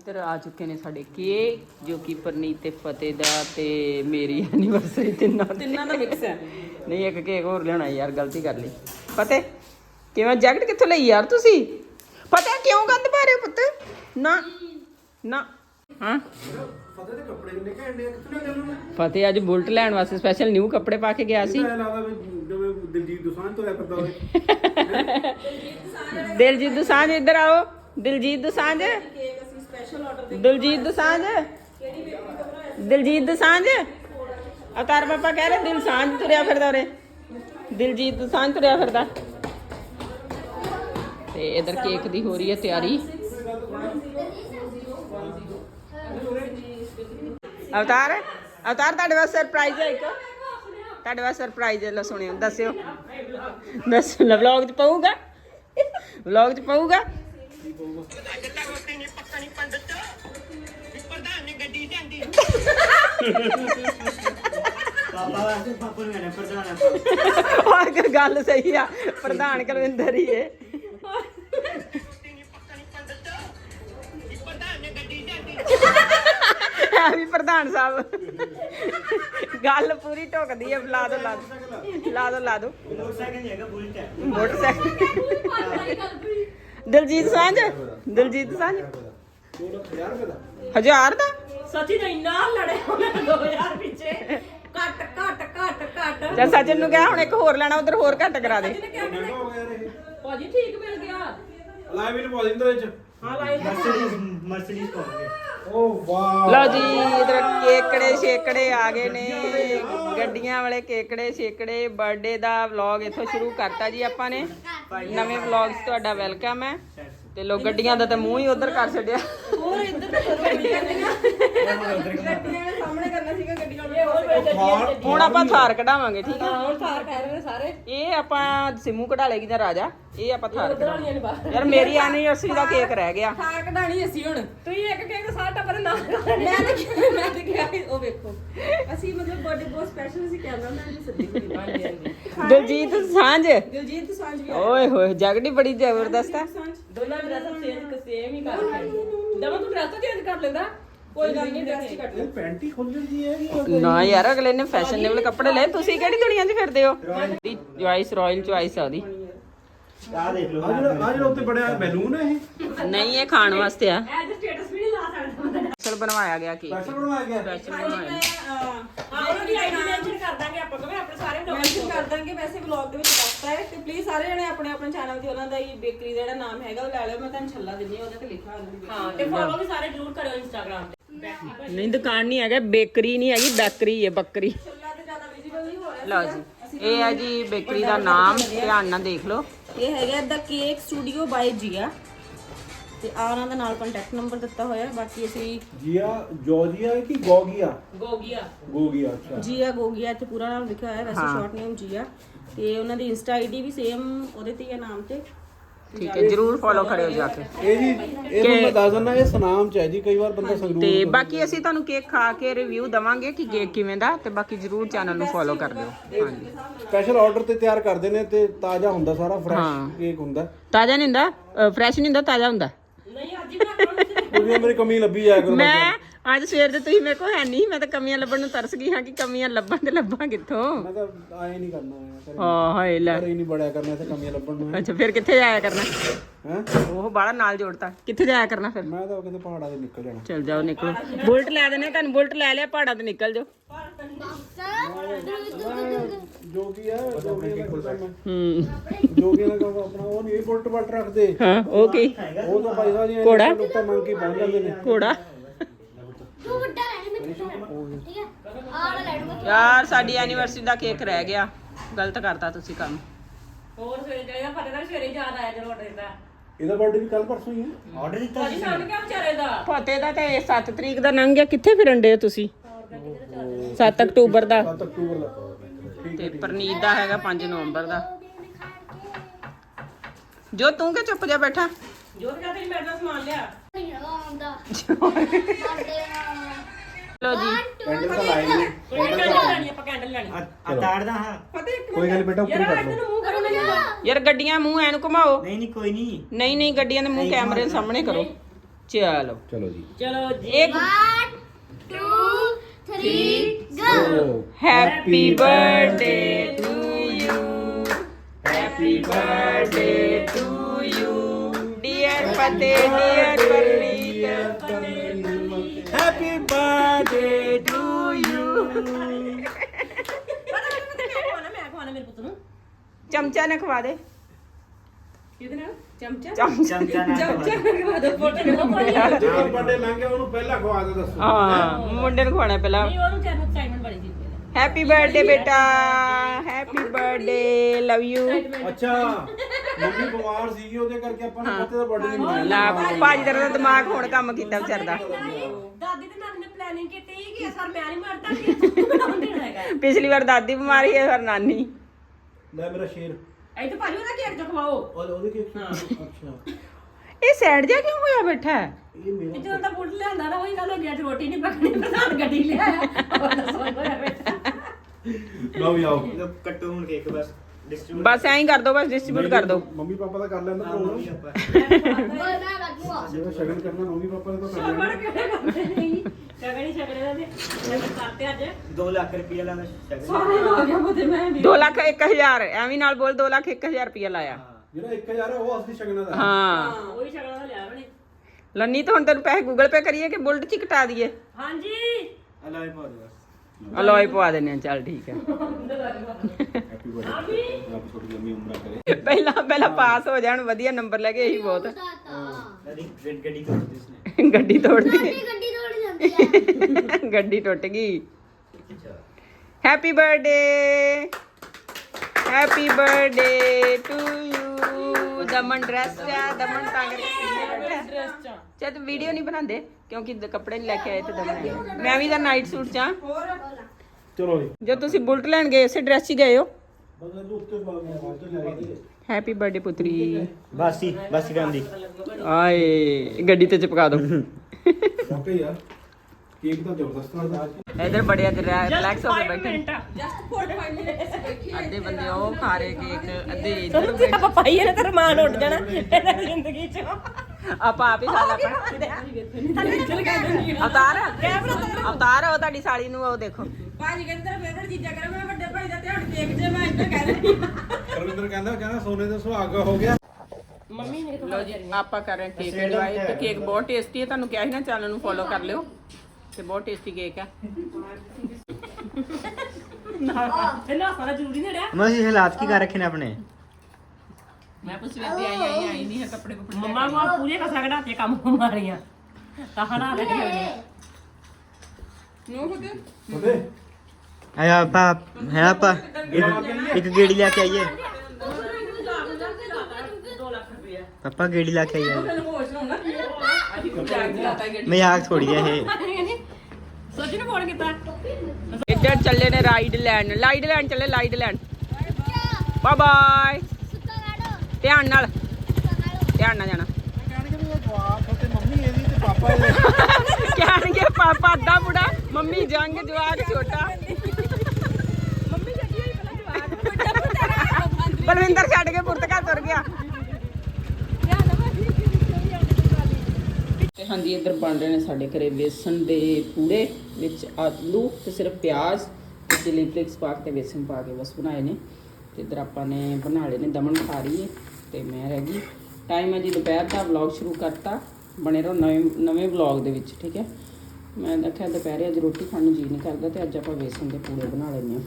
ਇੱਧਰ ਆ ਚੁੱਕੇ ਨੇ ਸਾਡੇ ਕੇਕ ਜੋ ਕਿ ਪਰਨੀਤ ਤੇ ਫਤਿਹ ਦਾ ਤੇ ਮੇਰੀ ਐਨੀਵਰਸਰੀ ਤਿੰਨਾਂ। ਤਿੰਨਾਂ ਦਾ ਮਿਕਸ ਹੈ। ਨਹੀਂ ਇੱਕ ਕੇਕ ਹੋਰ ਲਿਆਉਣਾ ਯਾਰ ਗਲਤੀ ਕਰ ਲਈ। ਫਤਿਹ ਕਿਵੇਂ ਜੈਕਟ ਕਿੱਥੋਂ ਲਈ ਯਾਰ ਤੁਸੀਂ? ਪਤਾ ਕਿਉਂ ਗੰਦ ਪਾ ਰਹੇ ਹੋ ਪੁੱਤ? ਨਾ ਨਾ ਹਾਂ? ਫਤਿਹ ਦੇ ਕੱਪੜੇ ਕਿੰਨੇ ਘੈਂਟੇ ਆ? ਕਿੱਥੇ ਲੈ ਚੱਲੂ ਫਤਿਹ ਅੱਜ ਬੁਲਟ ਲੈਣ ਵਾਸਤੇ ਸਪੈਸ਼ਲ ਨਿਊ ਕੱਪੜੇ ਪਾ ਕੇ ਗਿਆ ਸੀ। ਜਿਵੇਂ ਦਿਲਜੀਤ ਦੁਸਾਂਝ ਤੋਂ ਫਿਰਦਾ ਹੋਵੇ। ਦਿਲਜੀਤ ਦੋਸਾਂਝ ਇੱਧਰ ਆਓ। Diljit Dosanjh. Special order Diljit Dosanjh? Diljit Dosanjh? ਪਾਪਾ ਕਹਿ ਰਹੇ ਦਿਲ ਸਾਂਝ ਤੁਰਿਆ ਫਿਰਦਾ ਉਰੇ। ਦਿਲਜੀਤ ਦੋਸਾਂਝ ਤੁਰਿਆ ਫਿਰਦਾ। ਤੇ ਇਧਰ ਕੇਕ ਦੀ ਹੋ ਰਹੀ ਹੈ ਤਿਆਰੀ। ਅਵਤਾਰ ਅਵਤਾਰ ਤੁਹਾਡੇ ਵਾਸਤੇ ਸਰਪ੍ਰਾਈਜ਼ ਹੈ ਇੱਕ। ਤੁਹਾਡੇ ਵਾਸਤੇ ਸਰਪ੍ਰਾਈਜ਼ ਹੈ ਲੋ ਸੁਣਿਓ ਦੱਸਿਓ। ਦੱਸ ਵਲੌਗ ਚ ਪਾਊਗਾ? ਵਲੌਗ ਚ ਪਾਊਗਾ? ਪਾਪਾ ਵਾਸਤੇ ਪਾਪਾ ਨੂੰ ਕਹਿੰਦੇ ਪ੍ਰਧਾਨ ਹੋਰ ਕੀ ਗੱਲ ਸਹੀ ਆ। ਪ੍ਰਧਾਨ ਕੁਲਵਿੰਦਰ ਹੀ ਏ। ਹੈ ਵੀ ਪ੍ਰਧਾਨ ਸਾਹਿਬ। ਗੱਲ ਪੂਰੀ ਢੁਕਦੀ ਹੈ ਲਾ ਦੋ ਲਾ ਦੋ। ਲਾ ਦੋ ਲਾ ਦੋ। ਮੋਟਰਸਾਈਕਲ ਨਹੀਂ ਹੈਗਾ ਬੁਲਟ ਹੈ। ਮੋਟਰਸਾਈਕਲ। ਦਿਲਜੀਤ ਸਾਂਝ? ਦਿਲਜੀਤ ਸਾਂਝ? 2000 ਰੁਪਏ ਦਾ ਹਜ਼ਾਰ ਦਾ? ਸੱਚੀ ਤਾਂ ਇੰਨਾ ਲੜੇ ਉਹਨੇ 2000 ਪਿੱਛੇ। ਘੱਟ ਘੱਟ ਘੱਟ ਘੱਟ। ਜਾਂ ਸਚਨ ਨੂੰ ਕਿਹਾ ਹੁਣ ਇੱਕ ਹੋਰ ਲੈਣਾ ਉਧਰ ਹੋਰ ਘੱਟ ਕਰਾ ਦੇ। ਮਹਿੰਗਾ ਹੋ ਗਿਆ ਯਾਰ ਇਹ। ਭਾਜੀ ਠੀਕ ਮਿਲ ਗਿਆ। ਲਾਈਵ ਵੀ ਪਾ ਦਿੰਦੇ ਵਿੱਚ। ਹਾਂ ਲਾਈਵ ਮਰਸੀਡੀਜ਼ ਮਰਸੀਡੀਜ਼ ਪਾਉਂਗੇ ਓ ਵਾਹ। ਲਓ ਜੀ ਇਧਰ ਕੇਕੜੇ ਛੇਕੜੇ ਆ ਗਏ ਨੇ। ਗੱਡੀਆਂ ਵਾਲੇ। ਕੇਕੜੇ ਛੇਕੜੇ ਬਰਥਡੇ ਦਾ ਵਲੌਗ ਇੱਥੋਂ ਸ਼ੁਰੂ ਕਰਤਾ ਜੀ ਆਪਾਂ ਨੇ। ਨਵੇਂ ਵਲੌਗ 'ਚ ਤੁਹਾਡਾ ਵੈਲਕਮ ਹੈ। ਤੇ ਲੋ ਗੱਡੀਆਂ ਦਾ ਤਾਂ ਮੂੰਹ ਹੀ ਉਧਰ ਕਰ ਛੱਡਿਆ। ਹੋਰ ਇੱਧਰ ਤਾਂ ਗੱਡੀਆਂ ਨੇ। ਗੱਡੀਆਂ ਦੇ ਸਾਹਮਣੇ ਹੁਣ ਆਪਾਂ ਥਾਰ ਕਢਾਵਾਂਗੇ ਠੀਕ ਹੈ? ਹੋਰ ਥਾਰ ਕਹਿ ਰਹੇ ਨੇ ਸਾਰੇ। ਇਹ ਆਪਾਂ ਸਿਮੂ ਕਢਾ ਲੇਗੀ ਦਾ ਰਾਜਾ। ਇਹ ਆਪਾਂ ਥਾਰ ਵਾਲੀਆਂ ਨੇ ਬਾਹਰ। ਯਾਰ ਮੇਰੀ ਐਨੀਵਰਸਰੀ ਦਾ ਕੇਕ ਰਹਿ ਗਿਆ। ਥਾਰ ਕਢਾਣੀ ਅਸੀਂ ਹੁਣ। ਤੁਸੀਂ ਇੱਕ ਕੇਕ ਸਾਰਾ ਟੱਬਰ ਨਾ ਮੈਂ ਤਾਂ ਕਿਹਾ- ਮੈਂ ਤਾਂ ਕਿਹਾ ਉਹ ਵੇਖੋ। ਅਸੀਂ ਮਤਲਬ ਬਰਥਡੇ ਬਹੁਤ ਸਪੈਸ਼ਲ ਸੀ ਕਹਿੰਦਾ ਮੈਂ ਵੀ ਸੱਦੀ ਹੋਈ ਹਾਂਜੀ ਹਾਂਜੀ। ਦਿਲਜੀਤ ਸਾਂਝ। ਦਿਲਜੀਤ ਸਾਂਝ ਵੀ ਓਏ ਹੋਏ ਜਗੜੀ ਬੜੀ ਜ਼ਬਰਦਸਤ ਹੈ ਸਾਂਝ। ਦੋਨਾਂ ਡਰੈਸਾਂ ਸੇਮ ਸੇਮ ਹੀ ਕਰਕੇ ਦਮਾ ਤੂੰ ਡਰੈਸ ਚੇਂਜ ਕਰ ਲੈਂਦਾ। ਕੋਈ ਗੱਲ ਨਹੀਂ ਡਰੈਸ ਕੱਟ ਲੈ ਇਹ ਪੈਂਟ ਹੀ ਖੁੱਲ ਜਾਂਦੀ ਹੈ ਕਿ ਨਾ ਯਾਰ ਅਗਲੇ ਨੇ ਫੈਸ਼ਨੇਬਲ ਕੱਪੜੇ ਲਏ ਤੁਸੀਂ ਕਿਹੜੀ ਦੁਨੀਆ 'ਚ ਫਿਰਦੇ ਹੋ? ਦੀ ਚੁਆਇਸ ਰਾਇਲ ਚੁਆਇਸ ਆ ਉਹਦੀ। ਆਹ ਦੇਖ ਲਓ ਆ ਜਿਹੜਾ ਆ ਉੱਤੇ ਬੜਿਆ ਬੈਲੂਨ ਹੈ ਇਹ। ਨਹੀਂ ਇਹ ਖਾਣ ਵਾਸਤੇ ਆ। ਐਜ ਸਟੇਟਸ ਵੀ ਨਹੀਂ ਲਾ ਸਕਦਾ। ਸਪੈਸ਼ਲ ਬਣਵਾਇਆ ਗਿਆ ਕੇਕ ਸਪੈਸ਼ਲ ਬਣਵਾਇਆ ਗਿਆ। ਸਪੈਸ਼ਲ ਬਣਵਾਇਆ ਹਾਂ ਉਹਨਾਂ ਦੀ ਆਈਡੀ ਮੈਂਸ਼ਨ ਕਰ ਦਾਂਗੇ ਆਪਾਂ ਕਿਉਂਕਿ ਆਪਣੇ ਸਾਰੇ ਮੈਂਸ਼ਨ ਕਰ ਦਾਂਗੇ ਵੈਸੇ ਵਲੌਗ ਦੇ ਵਿੱਚ ਦੱਸਤਾ ਹੈ ਤੇ ਪਲੀਜ਼ ਸਾਰੇ ਜਣੇ ਆਪਣੇ ਆਪਣੇ ਚੈਨਲ ਤੇ ਉਹਨਾਂ ਦਾ ਹੀ ਬੇਕਰੀ ਦਾ ਜਿਹੜਾ ਨਾਮ ਹੈਗਾ ਉਹ ਲੈ ਲਿਓ ਮੈਂ ਤੁਹਾਨੂੰ ਛੱਲਾ ਦਿੰਦੀ ਹਾਂ ਉਹਦੇ ਤੇ ਲਿਖਿਆ ਹੋਇਆ ਹਾਂ। ਤੇ ਫੋਲੋ ਵੀ ਸਾਰੇ ਜਰੂਰ ਕਰਿਓ ਇੰਸਟਾਗ੍ਰam ਨਹੀਂ ਦੁਕਾਨ ਨਹੀਂ ਹੈਗਾ ਬੇਕਰੀ ਨਹੀਂ ਹੈਗੀ ਬੈਕਰੀ ਹੈ ਬੱਕਰੀ। ਛੱਲਾ ਤੇ ਜ਼ਿਆਦਾ ਵਿਜ਼ੀਬਲ ਨਹੀਂ ਹੋ ਰਿਹਾ ਲਓ ਜੀ ਇਹ ਹੈ ਜੀ ਬੇਕਰੀ ਦਾ ਨਾਮ ਧਿਆਨ ਨਾਲ ਦੇਖ ਲਓ। ਇਹ ਹੈਗਾ ਦਾ ਕੇਕ ਸਟੂਡੀਓ ਬਾਈ ਜੀਆ। ਤੇ ਆ ਉਹਨਾਂ ਦਾ ਨਾਲ ਕੰਟੈਕਟ ਨੰਬਰ ਦਿੱਤਾ ਹੋਇਆ ਹੈ। ਬਾਕੀ ਅਸੀਂ ਜੀਆ ਜੋਜੀਆ ਹੈ ਕਿ ਗੋਗੀਆ? ਗੋਗੀਆ। ਗੋਗੀਆ ਅੱਛਾ। ਜੀਆ ਗੋਗੀਆ ਤੇ ਪੂਰਾ ਨਾਮ ਲਿਖਿਆ ਹੋਇਆ ਹੈ, ਵੈਸੇ ਸ਼ਾਰਟ ਨੇਮ ਜੀਆ। ਤੇ ਉਹਨਾਂ ਦੀ ਇੰਸਟਾ ਆਈਡੀ ਵੀ ਸੇਮ ਉਹਦੇ ਤੇ ਹੀ ਹੈ ਨਾਮ ਤੇ। ਠੀਕ ਹੈ ਜਰੂਰ ਫੋਲੋ ਕਰਿਓ ਜਾ ਕੇ। ਇਹ ਜੀ ਇਹ ਤੁਹਾਨੂੰ ਮੈਂ ਦੱਸ ਦਿੰਦਾ ਇਹ ਸਨਾਮ ਚ ਹੈ ਜੀ ਕਈ ਵਾਰ ਬੰਦਾ ਸੰਗਰੂਰ ਤੇ ਬਾਕੀ ਅਸੀਂ ਤੁਹਾਨੂੰ ਕੇਕ ਖਾ ਕੇ ਰਿਵਿਊ ਦਵਾਂਗੇ ਕਿ ਕੇਕ ਕਿਵੇਂ ਦਾ ਤੇ ਬਾਕੀ ਜਰੂਰ ਚੈਨਲ ਨੂੰ ਫੋਲੋ ਕਰ ਲਿਓ ਹਾਂਜੀ। ਸਪੈਸ਼ਲ ਆਰਡਰ ਤੇ ਤਿਆਰ ਕਰਦੇ ਨੇ ਤੇ ਤਾਜ਼ਾ ਹੁੰਦਾ ਸਾਰਾ। ਫਰੈਸ਼ ਕੇਕ ਹੁੰਦਾ। ਤਾਜ਼ਾ ਨਹੀਂ ਹੁੰਦਾ ਫਰੈਸ਼ ਨਹੀਂ ਹੁੰਦਾ ਤਾਜ਼ਾ ਹੁੰਦਾ। ਨਹੀਂ ਅੱਜ ਹੀ ਬਣਾ ਤੁਸੀਂ ਮੇਰੀ ਕਮੀ ਲੱਭੀ ਜਾਇਆ ਕਰੋ। ਮੈਂ ਅੱਜ ਸਵੇਰ ਦੇ ਤੁਸੀਂ ਮੇਰੇ ਕੋਲ ਹੈ ਨਹੀਂ ਮੈਂ ਤਾਂ ਕਮੀਆਂ ਲੱਭਣ ਨੂੰ ਤਰਸ ਗਈ ਹਾਂ ਕਿ ਕਮੀਆਂ ਲੱਭਾਂ ਤੇ ਲੱਭਾਂ ਕਿੱਥੋਂ? ਮੈਂ ਤਾਂ ਆਏ ਨਹੀਂ ਕਰਨਾ ਘਰੇ ਹਾਂ ਹਾਏ ਲੈ। ਨਹੀਂ ਬੜਿਆ ਕਰਨਾ ਇੱਥੇ ਕਮੀਆਂ ਲੱਭਣ ਨੂੰ। ਅੱਛਾ ਫਿਰ ਕਿੱਥੇ ਜਾਇਆ ਕਰਨਾ? ਹੈ? ਉਹ ਬਾਹਲਾ ਨਾਲ ਜੋੜਤਾ। ਕਿੱਥੇ ਜਾਇਆ ਕਰਨਾ ਫਿਰ? ਮੈਂ ਤਾਂ ਕਿਤੇ ਪਹਾੜਾਂ ਤੇ ਨਿਕਲ ਜਾਣਾ। ਚਲ ਜਾਓ ਨਿਕਲੋ। ਬੁਲਟ ਲੈ ਦੇਣੇ ਤੁਹਾਨੂੰ ਬੁਲਟ ਲੈ ਲਿਆ ਪਹਾੜਾਂ ਤੇ ਨਿਕਲ ਜਾਓ। ਜੋ ਕੀ ਜੋ ਕੀ ਹੈ ਕੰਮ ਹੈ ਹੂੰ। ਜੋ ਕੀ ਹੈ ਕੰਮ ਆਪਣਾ ਉਹ ਨਹੀਂ ਬੁਲਟ ਬਲਟ ਰੱਖਦੇ। ਹਾਂ ਉਹ ਕੀ? ਉਹ ਤਾਂ ਭਾਈ ਸਾਹਿਬ ਜੀ ਘੋੜਾ? ਉੱਤੇ ਮੰਗ ਕੇ ਪਹੁੰਚ ਜਾਂਦੇ ਨੇ। ਘੋੜਾ ਤੂੰ ਵੱਡਾ ਲੈਣਾ ਮੈਂ ਛੋਟਾ ਲੈਣਾ ਠੀਕ ਹੈ ਆਹ ਵਾਲਾ ਲੈ ਲੂੰਗਾ ਯਾਰ ਸਾਡੀ ਐਨੀਵਰਸਰੀ ਦਾ ਕੇਕ ਰਹਿ ਗਿਆ। ਗਲਤ ਕਰਤਾ ਤੁਸੀਂ ਕੰਮ। ਹੋਰ ਸਵੇਰੇ ਚੜੇਗਾ ਫਤਿਹ ਦਾ ਸਵੇਰੇ ਯਾਦ ਆਇਆ ਜਦੋਂ ਆਰਡਰ ਦਿੱਤਾ। ਇਹਦਾ ਬਰਥਡੇ ਵੀ ਕੱਲ ਪਰਸੋਂ ਹੀ ਹੈ। ਆਰਡਰ ਦਿੱਤਾ ਭਾਜੀ ਸਾਨੂੰ ਕਿਹਾ ਵਿਚਾਰੇ ਦਾ? ਫਤਿਹ ਦਾ ਤੇ 7 ਤਰੀਕ ਦਾ ਲੰਘ ਗਿਆ। ਕਿੱਥੇ ਫਿਰਨ ਦੇ ਤੁਸੀਂ? 7 ਅਕਤੂਬਰ ਦਾ। 7 ਅਕਤੂਬਰ ਦਾ। ਠੀਕ ਤੇ ਪਰਨੀਤ ਦਾ ਹੈਗਾ 5 ਨਵੰਬਰ ਦਾ। ਜੋ ਤੂੰ ਕਿ ਚੁੱਪ ਜਾ ਬੈਠਾ? ਜੋਤ ਕਹਿੰਦੇ ਮੇਰੇ ਦਾ ਸਮਾਨ ਲਿਆ। ਨਹੀਂ ਹੈਗਾ ਆਉਂਦਾ ਆਉਂਦੇ ਲੋ ਜੀ। ਕੈਂਡਲ ਤਾਂ ਲਾਏ ਨਹੀਂ। ਕੈਂਡਲ ਲੈਣੀ ਆਪਾਂ ਕੈਂਡਲ ਲੈਣੀ ਆ। ਤਾੜ ਦਾ ਹਾਂ। ਫਤਿਹ ਇੱਕ ਕੋਈ ਗੱਲ ਬੇਟਾ ਉੱਪਰ ਯਾਰ ਕਰ ਲਓ ਮੂੰਹ ਕਰੋ ਮੈਨੂੰ ਯਾਰ ਗੱਡੀਆਂ ਮੂੰਹ ਐਨ ਘੁਮਾਓ। ਨਹੀਂ ਨਹੀਂ ਕੋਈ ਨਹੀਂ। ਨਹੀਂ ਨਹੀਂ ਗੱਡੀਆਂ ਦੇ ਮੂੰਹ ਕੈਮਰੇ ਦੇ ਸਾਹਮਣੇ ਕਰੋ। ਚਲੋ। ਚਲੋ ਜੀ। ਚਲੋ ਜੀ। ਇੱਕ 1 2 3 go happy birthday to you happy birthday to you dear Fateh dear Parneet happy birthday to you ਪਤਾ ਮੈਨੂੰ ਮੈਂ ਖਵਾਣਾ ਮੈਂ ਖਵਾਣਾ ਮੇਰੇ ਪੁੱਤ ਨੂੰ ਚਮਚਾ ਨੇ ਖਵਾ ਦੇ। ਕਿਹਦੇ ਨਾਲ ਚਮਚਾ ਚਮਚਾ ਚਮਚਾ ਨਾ ਚਮਚਾ ਖਵਾ ਦੋ। ਫੋਟੋ ਕਿਲੋ ਪਾਣੀ ਜਿਹੜਾ ਬਰਥਡੇ ਲੰਘ ਗਿਆ ਉਹਨੂੰ ਪਹਿਲਾਂ ਖਵਾ ਦੇ ਦੱਸੋ। ਹਾਂ ਮੁੰਡੇ ਨੂੰ ਖਵਾਣਾ ਪਹਿਲਾਂ। ਨਹੀਂ ਉਹਨੂੰ ਹੈਪੀ ਬਰਥਡੇ ਬੇਟਾ ਹੈਪੀ ਬਰਥਡੇ ਲਵ ਯੂ ਅੱਛਾ ਮੰਮੀ ਬਿਮਾਰ ਸੀਗੀ ਉਹਦੇ ਕਰਕੇ ਆਪਾਂ ਨੇ ਪੱਤੇ ਦਾ ਬਰਥਡੇ ਨਹੀਂ ਮਨਾਇਆ ਲਾ ਭਾਜੀ ਤੇਰਾ ਤਾਂ ਦਿਮਾਗ ਹੁਣ ਕੰਮ ਕੀਤਾ ਵਿਚਾਰ ਦਾ। ਦਾਦੀ ਤੇ ਨਾਨੀ ਨੇ ਪਲੈਨਿੰਗ ਕੀਤੀ ਸੀ ਕਿ ਸਰ ਮੈਂ ਨਹੀਂ ਮਰਦਾ ਕਿ ਤੂੰ ਦੇਣਾ ਹੈਗਾ? ਪਿਛਲੀ ਵਾਰ ਦਾਦੀ ਬਿਮਾਰੀ ਹੈ ਫਿਰ ਨਾਨੀ। ਲੈ ਮੇਰਾ ਸ਼ੇਰ। ਇਹ ਤਾਂ ਭਾਜੀ ਉਹਦਾ ਕੇਕ ਚਖਵਾਓ। ਉਹ ਉਹਦੇ ਕੀ ਅੱਛਾ। ਇਹ ਸਾਈਡ ਜਿਹਾ ਕਿਉਂ ਹੋਇਆ ਬੈਠਾ? ਹੈ ਇਹ ਮੇਰਾ ਜਦੋਂ ਤਾਂ ਬੁੱਢ ਲਿਆਂਦਾ ਨਾ ਉਹੀ ਗੱਲ ਹੋ ਗਿਆ ਅੱਜ ਰੋਟੀ ਨਹੀਂ ਪਕਣੀ ਪ੍ਰਧਾਨ ਗੱਡੀ ਲਿਆਇਆ। ਉਹ ਦੱਸੋ ਹੋਇਆ ਬੈਠਾ ਲਓ ਵੀ ਆਓ। ਮਤਲਬ ਕੱਟੋ ਹੁਣ ਕੇਕ ਬਸ ਡਿਸਟ੍ਰੀਬਿਊਟ ਬਸ ਐਂ ਹੀ ਕਰ ਦੋ ਬਸ ਡਿਸਟ੍ਰੀਬਿਊਟ ਕਰ ਦੋ ਮੰਮੀ ਪਾਪਾ ਦਾ ਕਰ ਲੈਂਦਾ ਪ੍ਰੋਗਰਾਮ। ਜਿਹੜਾ ਸ਼ਗਨ ਕਰਨਾ ਮੰਮੀ ਪਾਪਾ ਦਾ ਤਾਂ ਕਰ ਲੈਂਦਾ ਸ਼ਗਣੀ ਸ਼ਗਣੇ ਦਾ ਤੇ ਮੈਂ ਕਰਤੇ ਅੱਜ। 2 ਲੱਖ ਰੁਪਏ ਲਾਣਾ ਸ਼ਗਨ। ਸਾਰੇ ਗਿਆ ਮੈਂ ਵੀ। 2 ਲੱਖ 1000 ਐਵੇਂ ਨਾਲ ਬੋਲ 2 ਲੱਖ 1000 ਰੁਪਇਆ ਲਾਇਆ। ਜਿਹੜਾ 1000 ਹੈ ਉਹ ਅਸਲੀ ਸ਼ਗਨਾਂ ਦਾ ਹੈ। ਹਾਂ। ਹਾਂ ਉਹੀ ਸ਼ਗਣਾ ਦਾ ਲਿਆ ਬਣੇ ਲੰਨੀ ਤਾਂ ਹੁਣ ਤੈਨੂੰ ਪੈਸੇ ਗੂਗਲ ਪੇ ਕਰੀਏ ਕਿ ਬੁਲਟ ਚ ਹੀ ਕਟਾ ਦਈਏ? ਹਾਂਜੀ। ਅਲਾਈ ਪਾ ਦੋ ਬਸ। ਅਲੋਏ ਪਵਾ ਦਿੰਨੇ ਆ ਚੱਲ ਠੀਕ ਹੈ। ਹੈਪੀ ਬਰਥਡੇ ਰੱਬ ਤੁਹਾਡੀ ਲੰਮੀ ਉਮਰ ਕਰੇ ਪਹਿਲਾਂ ਪਹਿਲਾਂ ਪਾਸ ਹੋ ਜਾਣ, ਵਧੀਆ ਨੰਬਰ ਲੈ ਕੇ ਇਹੀ ਬਹੁਤ। ਸਾਤਾ ਅਦੀ ਗੱਡੀ ਗੱਡੀ ਕਰ ਦਿਸਨੇ ਗੱਡੀ ਤੋੜਦੀ। ਗੱਡੀ ਗੱਡੀ ਤੋੜ ਜਾਂਦੀ ਆ ਗੱਡੀ ਟੁੱਟ ਗਈ। ਅੱਛਾ happy birthday happy birthday to you Daman dress ਆ ਦਮਨ ਟੰਗ ਡਰੈਸ ਚ ਚਾ ਤੂੰ ਵੀਡੀਓ ਨਹੀਂ ਬਣਾਉਂਦੇ ਕਿਉਂਕਿ ਦ- ਕੱਪੜੇ ਨਹੀਂ ਲੈ ਕੇ ਆਏ ਤੇ ਦਮਨ ਨੇ ਮੈਂ ਵੀ ਤਾਂ ਨਾਈਟ ਸੂਟ ਚ ਆਂ। ਚਲੋ ਜੀ। ਜੋ ਤੁਸੀਂ ਬੁਲਟ ਲੈਣ ਗਏ ਇਸੇ ਡਰੈਸ 'ਚ ਹੀ ਗਏ ਹੋ? ਹੈਪੀ ਬਰਥਡੇ ਪੁੱਤਰੀ। ਬਸ ਬਸ ਹੀ ਗਾਂਦੀ ਆਏ ਗੱਡੀ ਤੇ ਚਪਕਾ ਦੋ। ਓਕੇ ਯਾਰ ਕੇਕ ਤਾਂ ਜ਼ਬਰਦਸਤ ਬਣਦਾ। ਇਧਰ ਬੜੇ ਅੱਜ ਰਿਲੈਕਸ ਹੋ ਕੇ ਬੈਠੇ। ਨੇ। ਜਸਟ 45 ਮਿੰਟਸ ਦੇਖੀ ਅੱਧੇ ਬੰਦੇ ਉਹ ਖਾ ਰਹੇ ਕੇਕ ਅੱਧੇ ਇੱਧਰ ਤੇ ਆਪਾਂ ਪਾਈਏ ਨਾ ਤੇ ਰਮਾਨ ਉੱਡ ਜਾਣਾ। ਇਹਨਾਂ ਦੀ ਜ਼ਿੰਦਗੀ ਚ। ਆਪਾਂ ਆਪ ਹੀ ਖਾ ਲਾ ਅਵਤਾਰ ਅਵਤਾਰ ਉਹ ਤੁਹਾਡੀ ਸਾਲੀ ਨੂੰ ਉਹ ਦੇਖੋ। ਭਾਜੀ ਕਹਿੰਦੇ ਤੇਰਾ ਫੇਵਰਟ ਚੀਜ਼ਾਂ ਕਰਾਂ ਮੈਂ ਵੱਡੇ ਭਾਈ ਦਾ ਧਿਆਨ ਕੇਕ ਜੇ ਮੈਂ ਇੱਧਰ ਕਹਿ ਦਿੰਦੀ ਰਵਿੰਦਰ ਕਹਿੰਦਾ ਕਹਿੰਦਾ ਸੋਨੇ ਦਾ ਸੁਹਾਗਾ ਹੋ ਗਿਆ। ਮੰਮੀ ਨੇ ਲੋ ਜੀ ਆਪਾਂ ਕਰ ਰਹੇ ਕੇਕ ਐਡਵਾਈਸ ਤੇ ਕੇਕ ਬਹੁਤ ਟੇਸਟੀ ਹੈ ਤੁਹਾਨੂੰ ਕਿਹਾ ਸੀ ਨਾ ਚੈਨਲ ਨੂੰ ਫੋਲੋ ਕਰ ਲਿਓ। ਤੇ ਬਹੁਤ ਟੇਸਟੀ ਕੇਕ ਹੈ। ਇਹਨਾਂ ਸਾਰਾ ਜ਼ਰੂਰੀ ਨਹੀਂ ਰਿਹਾ। ਮਸੀ ਹਾਲਾਤ ਕੀ ਕਰ ਰੱਖੇ ਨੇ ਆਪਣੇ? ਮੈਂ ਪੁੱਛ ਵੀ ਆਈ ਆਈ ਆਈ ਨਹੀਂ ਹੈ ਕੱਪੜੇ ਕੁਪੜੇ ਮੰਮਾ ਕੋਲ ਪੂਰੇ ਕਸਾ ਕਢਾ ਤੇ ਕੰਮ ਮਾਰੀਆਂ। ਤਾਂ ਹਣਾ ਲੈ ਕੇ ਫਤੇ ਆਇਆ ਪਾ ਹੈ ਆਪਾ ਇੱਕ ਇੱਕ ਗੇੜੀ ਲੈ ਕੇ ਆਈਏ। 2 ਲੱਖ ਰੁਪਏ ਪਾਪਾ ਗੇੜੀ ਲੈ ਕੇ ਆਈਏ। ਹੋਸ਼ ਹੋਣਾ। ਮਜ਼ਾਕ ਥੋੜੀ ਹੈ ਇਹ। ਸੋਚੀ ਨੂੰ ਫੋਨ ਕੀਤਾ। ਇੱਧਰ ਚੱਲੇ ਨੇ ਰਾਈਡ ਲੈਣ। ਲਾਈਡ ਲੈਣ ਚੱਲੇ ਲਾਈਡ ਲੈਣ। ਬਾਏ ਬਾਏ ਧਿਆਨ ਨਾਲ। ਧਿਆਨ ਨਾਲ ਜਾਣਾ। ਕਹਿਣਗੇ ਪਾਪਾ ਅੱਧਾ ਬੁੜਾ, ਮੰਮੀ ਜੰਗ ਜਵਾਕ ਛੋਟਾ। ਮੰਮੀ ਜੱਟੀ ਹੋਈ ਪਹਿਲਾਂ ਜਵਾਬ ਬਲਵਿੰਦਰ ਛੱਡ ਕੇ ਪੁਰਤਕਾ ਤੁਰ ਗਿਆ। ਤੇ ਹਾਂਜੀ, ਇੱਧਰ ਬਣ ਰਹੇ ਨੇ ਸਾਡੇ ਘਰੇ ਵੇਸਣ ਦੇ ਪੂੜੇ ਵਿੱਚ ਆਲੂ ਤੇ ਸਿਰਫ ਪਿਆਜ਼ ਤੇ ਚਿਲੀ ਫਲੇਕਸ ਪਾ ਕੇ ਤੇ ਵੇਸਣ ਪਾ ਕੇ ਬਸ ਬਣਾਏ ਨੇ। ਤੇ ਇੱਧਰ ਆਪਾਂ ਨੇ ਬਣਾ ਲਏ ਨੇ ਦਮਨ ਖਾ ਰਹੀ ਹੈ ਤੇ ਮੈਂ ਰਹਿ ਗਈ। ਟਾਈਮ ਹੈ ਜੀ ਦੁਪਹਿਰ ਦਾ ਵਲੌਗ ਸ਼ੁਰੂ ਕਰਤਾ। ਬਣੇ ਰਹੋ ਨਵੇਂ ਨਵੇਂ ਵਲੌਗ ਦੇ ਵਿੱਚ ਠੀਕ ਹੈ? ਮੈਂ ਦੇਖਿਆ ਦੁਪਹਿਰੇ ਅੱਜ ਰੋਟੀ ਖਾਣ ਨੂੰ ਜੀ ਨਹੀਂ ਕਰਦਾ ਤੇ ਅੱਜ ਆਪਾਂ ਵੇਸਣ ਦੇ ਪੂੜੇ ਬਣਾ ਲੈਂਦੇ ਹਾਂ।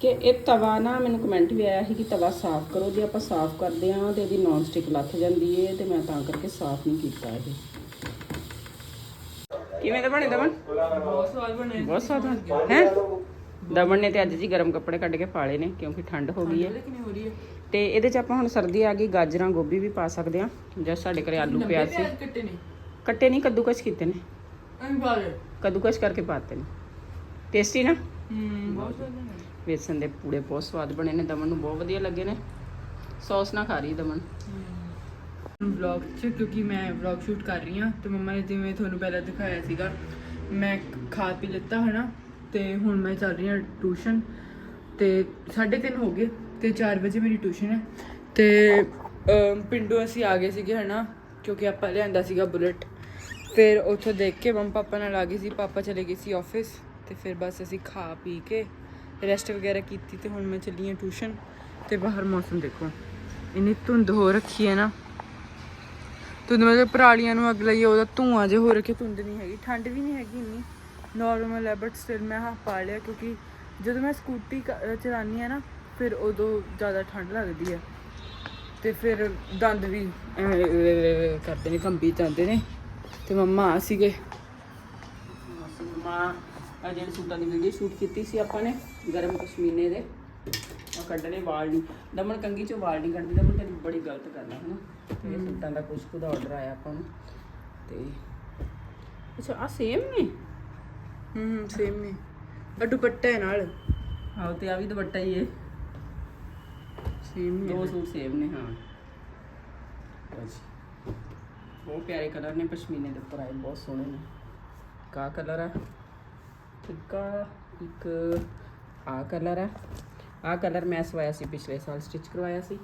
ਕਿ ਇਹ ਤਵਾ ਨਾ ਮੈਨੂੰ ਕਮੈਂਟ ਵੀ ਆਇਆ ਸੀ ਕਿ ਤਵਾ ਸਾਫ਼ ਕਰੋ। ਜੇ ਆਪਾਂ ਸਾਫ਼ ਕਰਦੇ ਆ ਤੇ ਇਹਦੀ ਨੌਨ ਸਟਿਕ ਲੱਥ ਜਾਂਦੀ ਏ ਤੇ ਮੈਂ ਤਾਂ ਕਰਕੇ ਸਾਫ਼ ਨਹੀਂ ਕੀਤਾ ਇਹ। ਕਿਵੇਂ ਦੇ ਬਣੇ ਦਮਨ? ਬਹੁਤ ਸਵਾਦ ਬਣੇ। ਬਹੁਤ ਸਵਾਦ ਹੈ? ਦਮਨ ਨੇ ਤੇ ਅੱਜ ਜੀ ਗਰਮ ਕੱਪੜੇ ਕੱਢ ਕੇ ਪਾਲੇ ਨੇ ਕਿਉਂਕਿ ਠੰਡ ਹੋ ਗਈ ਹੈ। ਤੇ ਇਹਦੇ ਚ ਆਪਾਂ ਹੁਣ ਸਰਦੀ ਆ ਗਈ ਗਾਜਰਾਂ ਗੋਭੀ ਵੀ ਪਾ ਸਕਦੇ ਆ ਜਾਂ ਸਾਡੇ ਘਰੇ ਆਲੂ ਪਿਆਜ਼ ਸੀ। ਕੱਟੇ ਨੇ। ਕੱਟੇ ਨਹੀਂ ਕੱਦੂਕਸ ਕੀਤੇ ਨੇ। ਬਾਲੇ। ਕੱਦੂਕਸ ਕਰਕੇ ਪਾਤੇ ਨੇ। ਟੇਸਟੀ ਨਾ? ਹੂੰ ਬਹੁਤ ਸਵਾਦ ਵੇਸਣ ਦੇ ਪੂੜੇ ਬਹੁਤ ਸਵਾਦ ਬਣੇ ਨੇ ਦਮਨ ਨੂੰ ਬਹੁਤ ਵਧੀਆ ਲੱਗੇ ਨੇ। ਸੌਸ ਨਾ ਖਾ ਰਹੀ ਦਮਨ। ਵਲੌਗ 'ਚ ਕਿਉਂਕਿ ਮੈਂ ਵਲੌਗ ਸ਼ੂਟ ਕਰ ਰਹੀ ਹਾਂ ਤੇ ਮੰਮਾ ਨੇ ਜਿਵੇਂ ਤੁਹਾਨੂੰ ਪਹਿਲਾਂ ਦਿਖਾਇਆ ਸੀਗਾ ਮੈਂ ਖਾ ਪੀ ਲਿੱਤਾ ਹਨਾ? ਤੇ ਹੁਣ ਮੈਂ ਚੱਲ ਰਹੀ ਹਾਂ ਟਿਊਸ਼ਨ ਤੇ 3:30 ਹੋ ਗਏ ਤੇ 4 ਵਜੇ ਮੇਰੀ ਟਿਊਸ਼ਨ ਹੈ ਤੇ ਪਿੰਡੋਂ ਅਸੀਂ ਆ ਗਏ ਸੀਗੇ, ਹਨਾ, ਕਿਉਂਕਿ ਆਪਾਂ ਲਿਆਂਦਾ ਸੀਗਾ ਬੁਲਟ। ਫਿਰ ਉੱਥੋਂ ਦੇਖ ਕੇ ਮੰਮਾ ਪਾਪਾ ਨਾਲ ਆ ਗਈ ਸੀ, ਪਾਪਾ ਚਲੇ ਗਏ ਸੀ ਆਫਿਸ ਤੇ ਫਿਰ ਬਸ ਅਸੀਂ ਖਾ ਪੀ ਕੇ ਰੈਸਟ ਵਗੈਰਾ ਕੀਤੀ ਤੇ ਹੁਣ ਮੈਂ ਚੱਲੀ ਹਾਂ ਟਿਊਸ਼ਨ ਤੇ ਬਾਹਰ ਮੌਸਮ ਦੇਖੋ। ਇੰਨੀ ਧੁੰਦ ਹੋ ਰੱਖੀ ਹੈ ਨਾ। ਧੁੰਦ ਮਤਲਬ ਪਰਾਲੀਆਂ ਨੂੰ ਅੱਗ ਲਾਈ ਉਹਦਾ ਧੂਆਂ ਜਿਹਾ ਹੋ ਰੱਖਿਆ, ਧੁੰਦ ਨਹੀਂ ਹੈਗੀ, ਠੰਡ ਵੀ ਨਹੀਂ ਹੈਗੀ ਇੰਨੀ। ਨਾਰਮਲ ਹੈ ਬਟ ਸਟਿਲ ਮੈਂ ਹਾਂ ਪਾ ਲਿਆ ਕਿਉਂਕਿ ਜਦੋਂ ਮੈਂ ਸਕੂਟੀ ਚਲਾਉਂਦੀ ਆ ਨਾ, ਫਿਰ ਉਦੋਂ ਜ਼ਿਆਦਾ ਠੰਡ ਲੱਗਦੀ ਹੈ। ਤੇ ਫਿਰ ਦੰਦ ਵੀ ਕਰਦੇ ਨੇ ਕੰਬੀ ਜਾਂਦੇ ਨੇ। ਤੇ ਮੰਮਾ ਆ ਸੀਗੇ। ਮੰਮਾ ਆ ਜਿਹੜੇ ਸੂਟਾਂ ਦੀ ਵੀਡੀਓ ਸ਼ੂਟ ਕੀਤੀ ਸੀ ਆਪਾਂ ਨੇ, ਗਰਮ ਪਸ਼ਮੀਨੇ ਦੇ, ਉਹ ਕੱਢਣੇ ਵਾਲ ਨਹੀਂ ਦਮਨ ਕੰਗੀ ਚੋਂ ਵਾਲ ਨਹੀਂ ਕੱਢਦੀ, ਦਮਨ ਤੇਰੀ ਬੜੀ ਗਲਤ ਕਰਨਾ ਹੈ ਨਾ। ਤੇ ਸੂਟਾਂ ਦਾ ਕੁਝ ਕੁ ਦਾ ਆਰਡਰ ਆਇਆ ਆਪਾਂ ਨੂੰ। ਤੇ ਅੱਛਾ ਆ ਸੇਮ ਨੇ? ਹੂੰ ਹੂੰ। ਸੇਮ ਨੇ ਆ ਦੁਪੱਟਾ ਹੈ ਨਾਲ। ਆਹ ਤੇ ਆ ਵੀ ਦੁਪੱਟਾ ਹੀ ਹੈ ਸੇਮ ਦੋ ਸੂਟ ਸੇਮ ਨੇ ਹਾਂ। ਅੱਛਾ। ਬਹੁਤ ਪਿਆਰੇ ਕਲਰ ਨੇ ਪਸ਼ਮੀਨੇ ਦੇ ਉੱਪਰ ਆਏ ਬਹੁਤ ਸੋਹਣੇ ਨੇ। ਕਾ ਕਲਰ ਹੈ ਇੱਕ ਇੱਕ ਆ ਕਲਰ ਹੈ ਆ ਕਲਰ ਮੈਂ ਸਵਾਇਆ ਸੀ ਪਿਛਲੇ ਸਾਲ ਸਟਿਚ ਕਰਵਾਇਆ ਸੀ।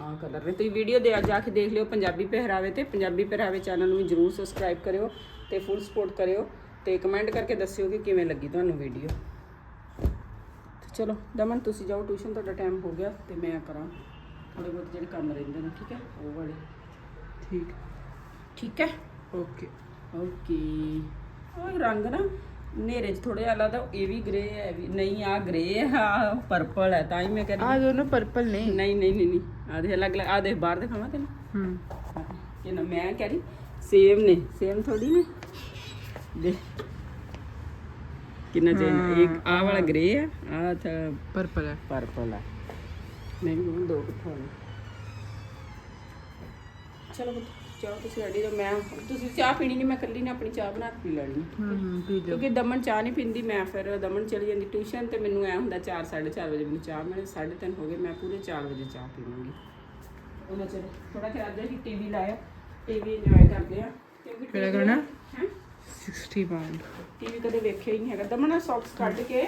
ਆ ਕਲਰ ਨੇ। ਤੁਸੀਂ ਵੀਡੀਓ ਦੇ ਜਾ ਕੇ ਦੇਖ ਲਿਓ ਪੰਜਾਬੀ ਪਹਿਰਾਵੇ ਤੇ ਪੰਜਾਬੀ ਪਹਿਰਾਵੇ ਚੈਨਲ ਨੂੰ ਵੀ ਜਰੂਰ ਸਬਸਕ੍ਰਾਈਬ ਕਰਿਓ। ਤੇ ਫੁੱਲ ਸਪੋਰਟ ਕਰਿਓ ਤੇ ਕਮੈਂਟ ਕਰਕੇ ਦੱਸਿਓ ਕਿ ਕਿਵੇਂ ਲੱਗੀ ਤੁਹਾਨੂੰ ਵੀਡੀਓ ਤੇ ਚਲੋ ਦਮਨ ਤੁਸੀਂ ਜਾਓ ਟਿਊਸ਼ਨ ਤੁਹਾਡਾ ਟਾਈਮ ਹੋ ਗਿਆ ਤੇ ਮੈਂ ਕਰਾਂ। ਥੋੜੇ ਬਹੁਤ ਜਿਹੜੇ ਕੰਮ ਰਹਿੰਦੇ ਨੇ ਠੀਕ ਹੈ? ਉਹ ਵਾਲੇ। ਠੀਕ। ਠੀਕ ਹੈ? ਓਕੇ ਓਕੇ ਉਹ ਰੰਗ ਨਾ ਨੇਰੇ 'ਚ ਥੋੜਾ ਜਿਹਾ ਲੱਗਦਾ ਇਹ ਵੀ ਗ੍ਰੇ ਹੈ ਵੀ ਨਹੀਂ ਆ ਗ੍ਰੇ ਹੈ ਆ ਪਰਪਲ ਹੈ ਤਾਂ ਹੀ ਮੈਂ ਕਹਿੰਦੀ ਆ ਦੋਨੋਂ ਪਰਪਲ ਨੇ। ਨਹੀਂ ਨਹੀਂ ਨਹੀਂ ਨਹੀਂ ਆ ਦੇ ਅਲੱਗ ਅਲੱਗ ਆ ਦੇ ਬਾਹਰ ਦਿਖਾਵਾਂ ਤੈਨੂੰ? ਹੂੰ। ਇਹ ਨਾ ਮੈਂ ਕਹਿ ਰਹੀ ਸੇਮ ਨੇ ਸੇਮ ਥੋੜੀ ਨੇ। ਦੇ। ਕਿੰਨਾ ਚੇਂਜ ਇੱਕ ਆ ਵਾਲਾ ਗ੍ਰੇ ਹੈ ਆ ਤਾਂ ਪਰਪਲ ਹੈ ਪਰਪਲ ਹੈ ਮੈਂ ਵੀ ਹੁਣ ਦੋ ਕਿੱਥੋਂ ਨੇ? ਚਲੋ ਪੁੱਤ, ਚਾਹ ਤੁਸੀਂ ਰੈਡੀ ਰਹੋ। ਮੈਂ ਤੁਸੀਂ ਚਾਹ ਪੀਣੀ ਨਹੀਂ ਮੈਂ ਇਕੱਲੀ ਨੇ ਆਪਣੀ ਚਾਹ ਬਣਾ ਕੇ ਪੀ ਲੈਣੀ। ਹੈ। ਹੂੰ ਹੂੰ ਪੀ ਲਿਓ। ਕਿਉਂਕਿ ਦਮਨ ਚਾਹ ਨਹੀਂ ਪੀਂਦੀ ਮੈਂ ਫਿਰ ਦਮਨ ਚਲੀ ਜਾਂਦੀ ਟਿਊਸ਼ਨ ਤੇ ਮੈਨੂੰ ਐ ਹੁੰਦਾ 4 4:30 ਵਜੇ ਮੈਨੂੰ ਚਾਹ ਮਿਲੇ 3:30 ਹੋ ਗਏ ਮੈਂ ਪੂਰੇ 4 ਵਜੇ ਚਾਹ ਪੀਵਾਂਗੀ। ਉਹਨਾਂ ਚਿਰ ਥੋੜਾ ਜਿਹਾ ਅੱਜ ਹੀ ਟੀਵੀ ਲਾਇਆ ਟੀਵੀ ਇੰਜੋਏ ਕਰਦੇ ਆ। ਕਿਉਂਕਿ ਕਿਹੜਾ ਕਰਨਾ? ਹੈ 60 ਪਾਉਂਡ ਟੀਵੀ ਕਦੇ ਵੇਖਿਆ ਹੀ ਨਹੀਂ ਹੈਗਾ। ਦਮਨ ਸੌਕਸ ਕੱਢ ਕੇ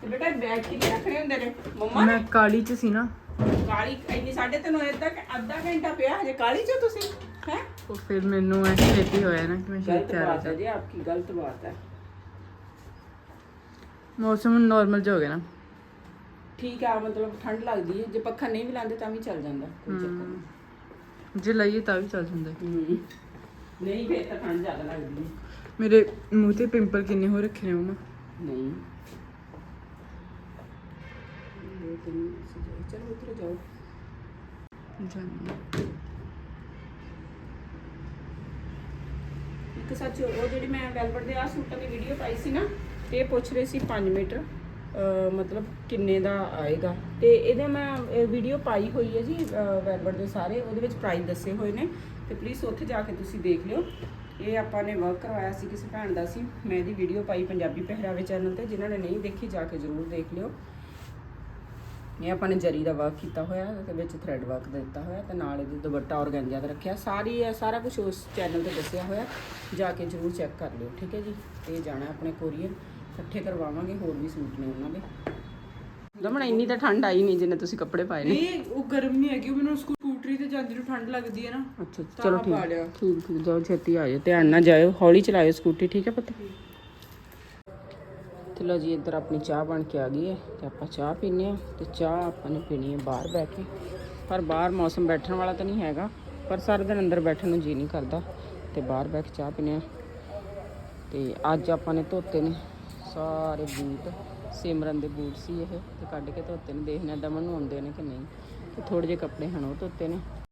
ਤੇ ਬੇਟਾ ਬੈਗ ਕਿੱਥੇ ਰੱਖਣੇ ਹੁੰਦੇ ਨੇ? ਮੰਮਾ? ਮੈਂ ਕਾਲੀ ਚ ਸੀ ਨਾ। ਕਾਲੀ? ਇੰਨੀ ਸਾਢੇ ਤਿੰਨ ਵਜੇ ਤੱਕ ਅੱਧਾ ਘੰਟਾ ਪਿਆ? ਹਜੇ ਕਾਲੀ ਚ ਤੁਸੀਂ? ਹੈ? ਉਹ ਫਿਰ ਮੈਨੂੰ ਐ ਛੇਤੀ ਹੋਇਆ ਨਾ ਕਿ ਮੈਂ ਛੇਤੀ ਗਲਤ ਤਿਆਰ ਹੋ ਬਾਤ ਹੈ ਜੀ ਆਪਕੀ ਗਲਤ ਬਾਤ ਹੈ। ਮੌਸਮ ਨਾਰਮਲ ਜਿਹਾ ਹੋ ਗਿਆ ਨਾ। ਠੀਕ ਆ ਮਤਲਬ ਠੰਡ ਲੱਗਦੀ ਹੈ। ਜੇ ਪੱਖਾ ਨਹੀਂ ਵੀ ਲਾਉਂਦੇ ਤਾਂ ਵੀ ਚੱਲ ਜਾਂਦਾ ਕੋਈ ਚੱਕਰ ਨਹੀਂ। ਜੇ ਲਈਏ ਤਾਂ ਵੀ ਚੱਲ ਜਾਂਦਾ। ਹੈ। ਹੂੰ। ਨਹੀਂ ਫੇਰ ਤਾਂ ਠੰਡ ਜ਼ਿਆਦਾ ਲੱਗਦੀ ਹੈ। ਮੇਰੇ ਮੂੰਹ ਤੇ ਪਿੰਪਲ ਕਿੰਨੇ ਹੋ ਰੱਖੇ ਨੇ ਮਮਾ। ਨਹੀਂ। ਇਹ ਤਾਂ ਨਹੀਂ ਸਜਾਈ। ਚਲੋ ਉਧਰ ਜਾਓ ਜਾਨੀ ਇੱਕ ਸੱਚ ਉਹ ਜਿਹੜੀ ਮੈਂ ਵੈਲਵਟ ਦੇ ਆ ਸੂਟਾਂ ਦੀ ਵੀਡੀਓ ਪਾਈ ਸੀ ਨਾ ਤੇ ਇਹ ਪੁੱਛ ਰਹੇ ਸੀ 5 ਮੀਟਰ ਮਤਲਬ ਕਿੰਨੇ ਦਾ ਆਏਗਾ। ਤੇ ਇਹਦੇ ਮੈਂ ਵੀਡੀਓ ਪਾਈ ਹੋਈ ਹੈ ਜੀ ਵੈਲਵਟ ਦੇ ਸਾਰੇ ਉਹਦੇ ਵਿੱਚ ਪ੍ਰਾਈਸ ਦੱਸੇ ਹੋਏ ਨੇ। ਤੇ ਪਲੀਜ਼ ਉੱਥੇ ਜਾ ਕੇ ਤੁਸੀਂ ਦੇਖ ਲਿਓ। ਇਹ ਆਪਾਂ ਨੇ ਵਰਕ ਕਰਵਾਇਆ ਸੀ ਕਿਸੇ ਭੈਣ ਦਾ ਸੀ। ਮੈਂ ਇਹਦੀ ਵੀਡੀਓ ਪਾਈ ਪੰਜਾਬੀ ਪਹਿਰਾਵੇ ਚੈਨਲ ਤੇ, ਜਿਨ੍ਹਾਂ ਨੇ ਨਹੀਂ ਦੇਖੀ, ਜਾ ਕੇ ਜ਼ਰੂਰ ਦੇਖ ਲਿਓ। ਇਹ ਆਪਾਂ ਨੇ ਜਰੀ ਦਾ ਵਰਕ ਕੀਤਾ ਹੋਇਆ ਤੇ ਵਿੱਚ ਥ੍ਰੈਡ ਵਰਕ ਦਿੱਤਾ ਹੋਇਆ ਤੇ ਨਾਲ ਇਹਦੇ ਦੁਪੱਟਾ ਔਰਗੈਂਜਾ ਦਾ ਰੱਖਿਆ। ਸਾਰੀ ਇਹ ਸਾਰਾ ਕੁਝ ਉਸ ਚੈਨਲ ਤੇ ਦੱਸਿਆ ਹੋਇਆ। ਜਾ ਕੇ ਜਰੂਰ ਚੈੱਕ ਕਰ ਲਿਓ, ਠੀਕ ਹੈ ਜੀ? ਇਹ ਜਾਣਾ ਆਪਣੇ ਕੋਰੀਅਰ ਇਕੱਠੇ ਕਰਵਾਵਾਂਗੇ, ਹੋਰ ਵੀ ਸੂਟ ਨੇ ਉਹਨਾਂ ਦੇ। ਦਮਣ ਇੰਨੀ ਤਾਂ ਠੰਡ ਆਈ ਨਹੀਂ ਜਿੰਨੇ ਤੁਸੀਂ ਕੱਪੜੇ ਪਾਏ ਨੇ। ਨਹੀਂ, ਉਹ ਗਰਮੀ ਨਹੀਂ ਹੈਗੀ, ਉਹ ਮੈਨੂੰ ਸਕੂਟਰੀ ਤੇ ਜਾਂਦੀ ਨੂੰ ਠੰਡ ਲੱਗਦੀ ਹੈ ਨਾ ਅੱਛਾ ਤਾਂ ਚਲੋ ਪਾ ਠੀਕ ਲਿਆ। ਠੀਕ ਠੀਕ ਜਾਓ ਛੇਤੀ ਆ ਜਾਓ ਧਿਆਨ ਨਾਲ ਜਾਇਓ ਹੌਲੀ ਚਲਾਇਓ ਸਕੂਟੀ ਠੀਕ ਹੈ ਪੁੱਤ? ਤੇ ਲੋ ਜੀ ਇੱਧਰ ਆਪਣੀ ਚਾਹ ਬਣ ਕੇ ਆ ਗਈ ਹੈ ਤੇ ਆਪਾਂ ਚਾਹ ਪੀਨੇ ਆ ਤੇ ਚਾਹ ਆਪਾਂ ਨੇ ਪੀਣੀ ਹੈ ਬਾਹਰ ਬੈ ਕੇ। ਪਰ ਬਾਹਰ ਮੌਸਮ ਬੈਠਣ ਵਾਲਾ ਤਾਂ ਨਹੀਂ ਹੈਗਾ ਪਰ ਸਾਰਾ ਦਿਨ ਅੰਦਰ ਬੈਠਣ ਨੂੰ ਜੀ ਨਹੀਂ ਕਰਦਾ ਤੇ ਬਾਹਰ ਬੈ ਕੇ ਚਾਹ ਪੀਨੇ ਆ ਤੇ ਅੱਜ ਆਪਾਂ ਨੇ ਧੋਤੇ ਨੇ ਸਾਰੇ ਬੂਟ ਸਿਮਰਨ ਦੇ ਬੂਟ ਸੀ ਇਹ ਤੇ ਕੱਢ ਕੇ ਧੋਤੇ ਨੇ ਦੇਖਣਾ ਦਮਨ ਨੂੰ ਆਉਂਦੇ ਨੇ ਕਿ ਨਹੀਂ। ਤੇ ਥੋੜੇ ਜਿਹੇ ਕੱਪੜੇ ਹਨ ਉਹ ਧੋਤੇ ਨੇ।